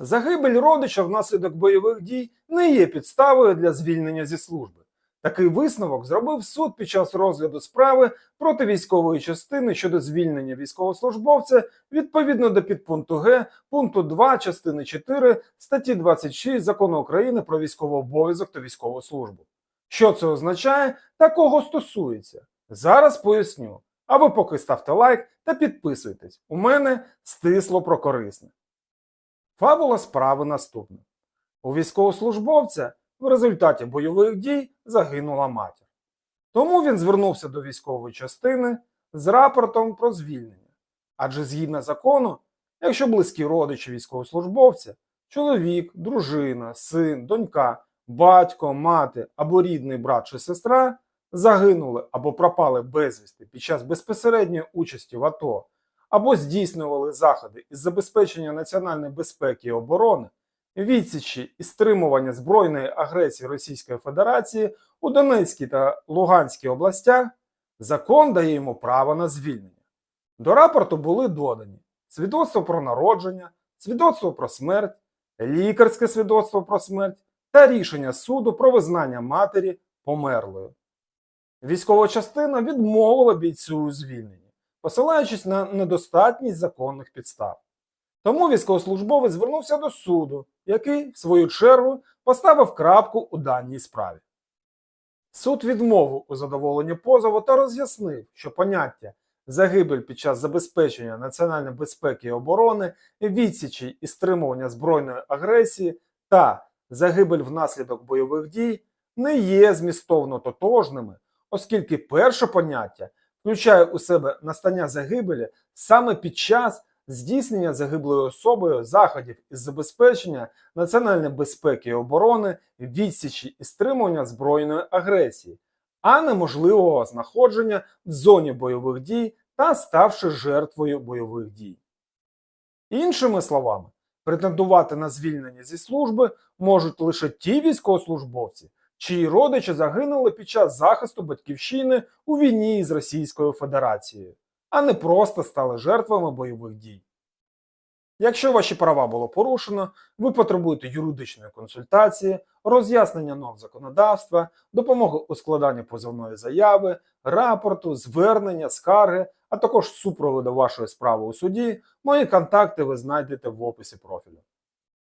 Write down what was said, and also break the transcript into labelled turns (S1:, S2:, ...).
S1: Загибель родича внаслідок бойових дій не є підставою для звільнення зі служби. Такий висновок зробив суд під час розгляду справи проти військової частини щодо звільнення військовослужбовця відповідно до підпункту Г пункту 2 частини 4 статті 26 Закону України про військовий обов'язок та військову службу. Що це означає та кого стосується? Зараз поясню. А ви поки ставте лайк та підписуйтесь. У мене стисло про корисне. Фабула справи наступна. У військовослужбовця в результаті бойових дій загинула матір. Тому він звернувся до військової частини з рапортом про звільнення. Адже згідно закону, якщо близькі родичі військовослужбовця, чоловік, дружина, син, донька, батько, мати або рідний брат чи сестра загинули або пропали безвісти під час безпосередньої участі в АТО, або здійснювали заходи із забезпечення національної безпеки і оборони, відсічі і стримування збройної агресії Російської Федерації у Донецькій та Луганській областях, закон дає йому право на звільнення. До рапорту були додані свідоцтво про народження, свідоцтво про смерть, лікарське свідоцтво про смерть та рішення суду про визнання матері померлою. Військова частина відмовила бійцю у звільненні, посилаючись на недостатність законних підстав. Тому військовослужбовець звернувся до суду, який, в свою чергу, поставив крапку у даній справі. Суд відмовив у задоволенні позову та роз'яснив, що поняття загибель під час забезпечення національної безпеки і оборони, відсічі і стримування збройної агресії та загибель внаслідок бойових дій не є змістовно тотожними, оскільки перше поняття включає у себе настання загибелі саме під час здійснення загиблою особою заходів із забезпечення національної безпеки і оборони, відсічі і стримування збройної агресії, а не можливого знаходження в зоні бойових дій та ставши жертвою бойових дій. Іншими словами, претендувати на звільнення зі служби можуть лише ті військовослужбовці, чиї родичі загинули під час захисту батьківщини у війні з Російською Федерацією, а не просто стали жертвами бойових дій. Якщо ваші права було порушено, ви потребуєте юридичної консультації, роз'яснення норм законодавства, допомоги у складанні позовної заяви, рапорту, звернення, скарги, а також супроводу вашої справи у суді, мої контакти ви знайдете в описі профілю.